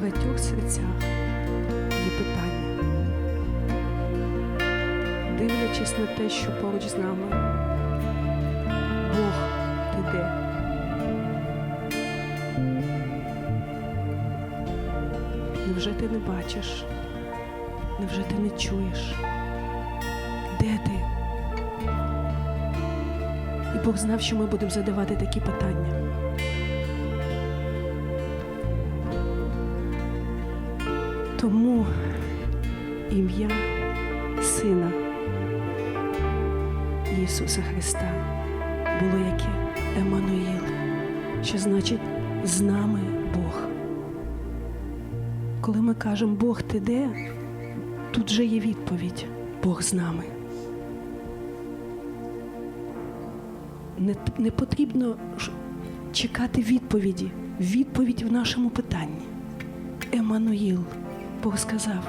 багатьох серцях є питання, дивлячись на те, що поруч з нами Бог ти де? Невже ти не бачиш? Невже ти не чуєш? Де ти? І Бог знав, що ми будемо задавати такі питання. Тому ім'я Сина Ісуса Христа було яке Еммануїл, що значить з нами Бог. Коли ми кажемо Бог ти де, тут же є відповідь Бог з нами. Не, не потрібно чекати відповіді, відповідь в нашому питанні. Еммануїл. Бог сказав,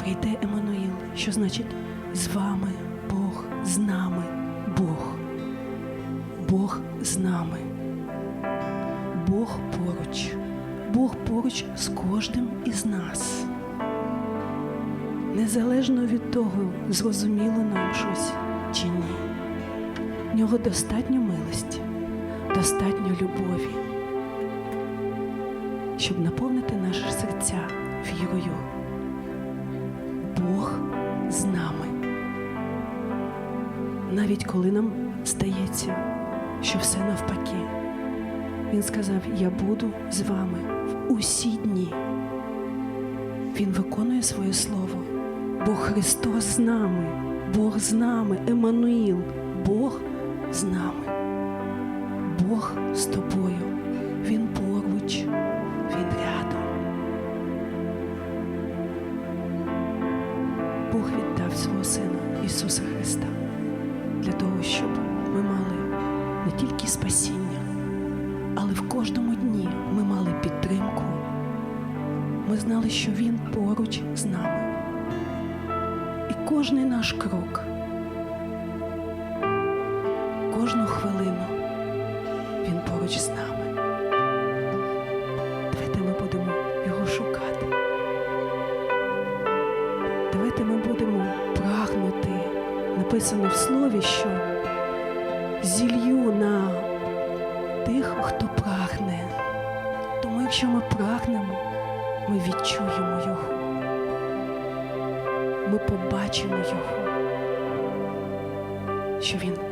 прийде Еммануїл, що значить з вами Бог, з нами Бог. Бог з нами. Бог поруч. Бог поруч з кожним із нас. Незалежно від того, зрозуміло нам щось чи ні. В нього достатньо милості, достатньо любові, щоб наповнити наші серця вірою. Бог з нами. Навіть коли нам здається, що все навпаки. Він сказав: Я буду з вами в усі дні. Він виконує своє слово. Бо Христос з нами, Бог з нами, Еммануїл, Бог з нами. Бог з тобою. Ісуса Христа для того, щоб ми мали не тільки спасіння, але в кожному дні ми мали підтримку. Ми знали, що Він поруч з нами. І кожний наш крок, що зілью на тих, хто прагне. Тому якщо ми прагнемо, ми відчуємо його. Ми побачимо його, що він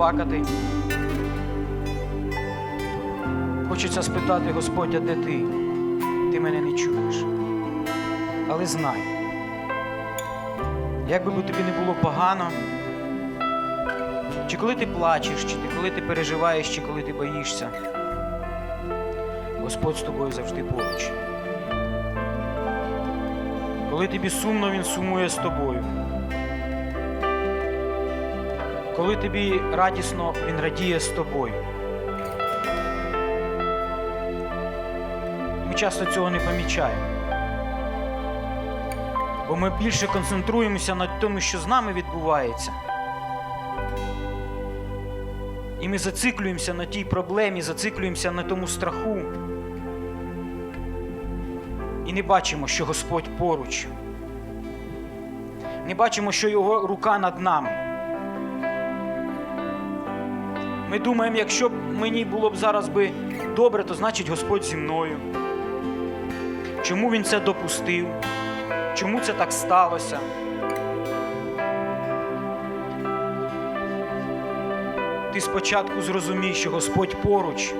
плакати. Хочеться спитати, Господь, а де ти? Ти мене не чуєш. Але знай, як би тобі не було погано, чи коли ти плачеш, чи коли ти переживаєш, чи коли ти боїшся, Господь з тобою завжди поруч. Коли тобі сумно, він сумує з тобою. Коли тобі радісно, він радіє з тобою. Ми часто цього не помічаємо. Бо ми більше концентруємося на тому, що з нами відбувається. І ми зациклюємося на тій проблемі, зациклюємося на тому страху. І не бачимо, що Господь поруч. Не бачимо, що Його рука над нами. Ми думаємо, якщо б мені було б зараз би добре, то значить Господь зі мною. Чому Він це допустив? Чому це так сталося? Ти спочатку зрозумій, що Господь поруч,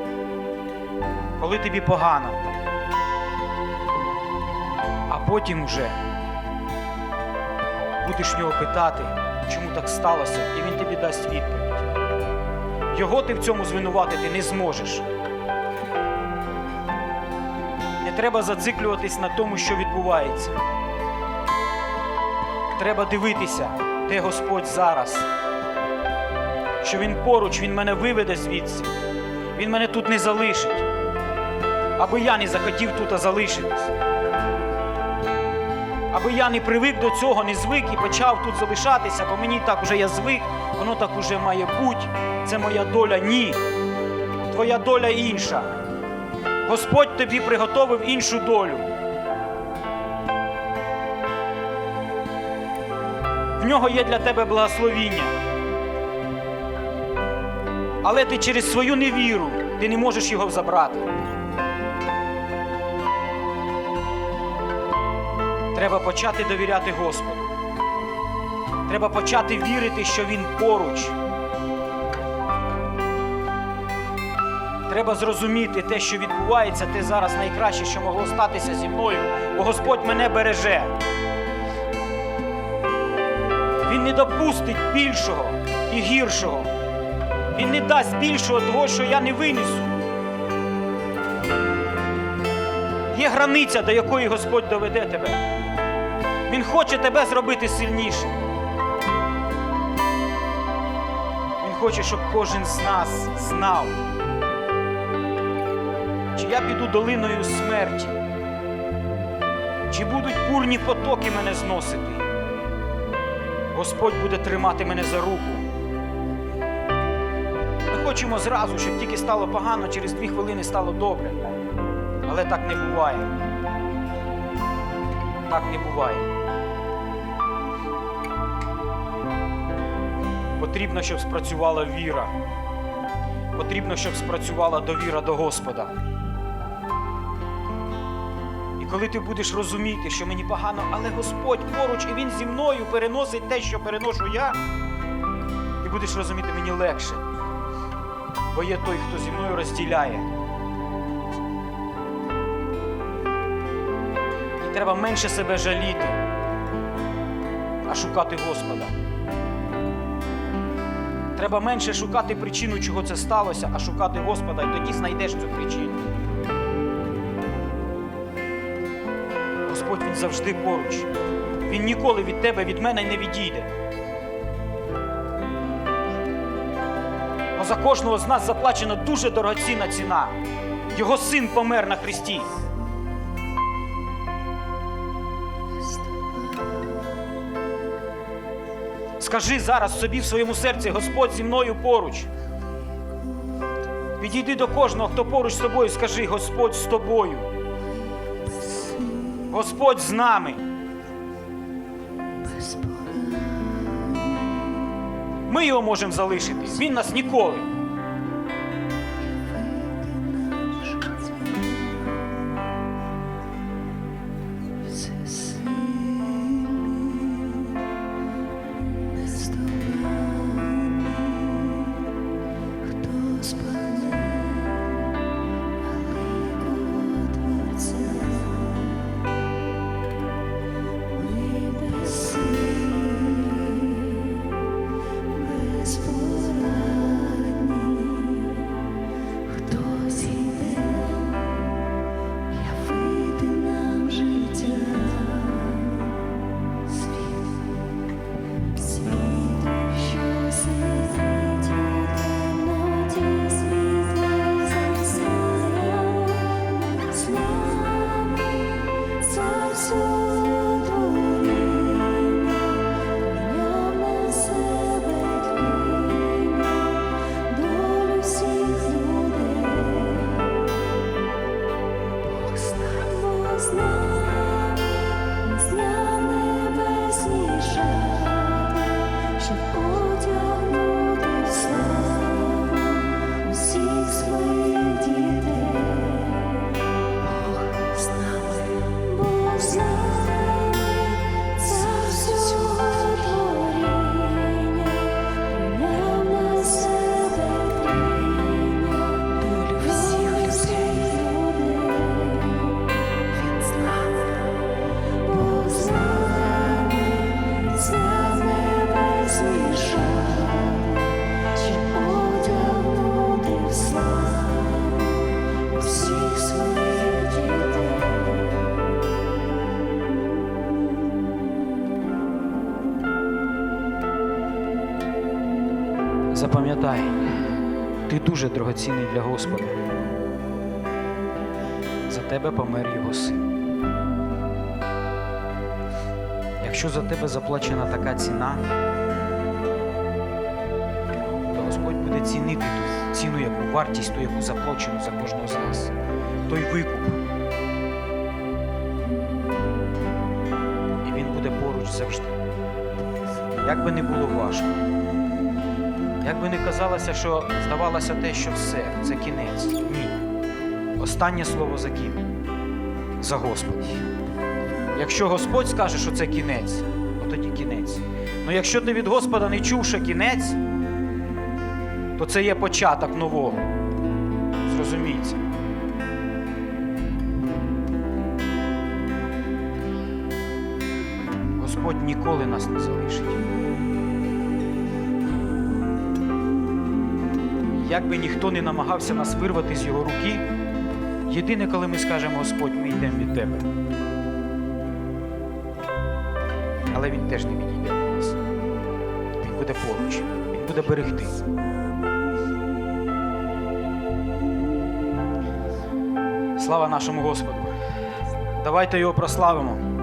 коли тобі погано, а потім уже будеш в нього питати, чому так сталося, і він тобі дасть відповідь. Його ти в цьому звинуватити не зможеш. Не треба зациклюватись на тому, що відбувається. Треба дивитися, де Господь зараз. Що Він поруч, Він мене виведе звідси. Він мене тут не залишить. Аби я не захотів тут залишитись. Аби я не привик до цього, не звик і почав тут залишатися, бо мені так уже я звик, воно так уже має бути. Це моя доля. Ні. Твоя доля інша. Господь тобі приготовив іншу долю. В нього є для тебе благословіння. Але ти через свою невіру ти не можеш його забрати. Треба почати довіряти Господу. Треба почати вірити, що Він поруч. Треба зрозуміти те, що відбувається, те зараз найкраще, що могло статися зі мною, бо Господь мене береже. Він не допустить більшого і гіршого. Він не дасть більшого того, що я не винесу. Є границя, до якої Господь доведе тебе. Він хоче тебе зробити сильнішим. Хоче, щоб кожен з нас знав, чи я піду долиною смерті, чи будуть бурні потоки мене зносити. Господь буде тримати мене за руку. Ми хочемо зразу, щоб тільки стало погано, через дві хвилини стало добре. Але так не буває. Так не буває. Потрібно, щоб спрацювала віра. Потрібно, щоб спрацювала довіра до Господа. І коли ти будеш розуміти, що мені погано, але Господь поруч і Він зі мною переносить те, що переношу я, ти будеш розуміти мені легше. Бо є той, хто зі мною розділяє. І треба менше себе жаліти, а шукати Господа. Треба менше шукати причину, чого це сталося, а шукати Господа, і тоді знайдеш цю причину. Господь Він завжди поруч. Він ніколи від тебе, від мене не відійде. Бо за кожного з нас заплачена дуже дорогоцінна ціна. Його син помер на Христі. Скажи зараз собі в своєму серці, Господь зі мною поруч. Підійди до кожного, хто поруч з тобою, скажи, Господь з тобою. Господь з нами. Ми його можемо залишити. Він нас ніколи. Дуже дорогоцінний для Господа. За тебе помер його син. Якщо за тебе заплачена така ціна, то Господь буде цінити ту ціну, яку вартість, ту, яку заплачену за кожного з нас. Той викуп. І він буде поруч завжди. Як би не було важко, як би не казалося, що здавалося те, що все, це кінець. Ні. Останнє слово за ким? За Господь. Якщо Господь скаже, що це кінець, то тоді кінець. Ну якщо ти від Господа не чув, що кінець, то це є початок нового. Зрозумійте. Господь ніколи нас не залишить. Як би ніхто не намагався нас вирвати з його руки, єдине, коли ми скажемо Господь, ми йдемо від тебе. Але він теж не відійде від нас. Він буде поруч, він буде берегти. Слава нашому Господу! Давайте його прославимо.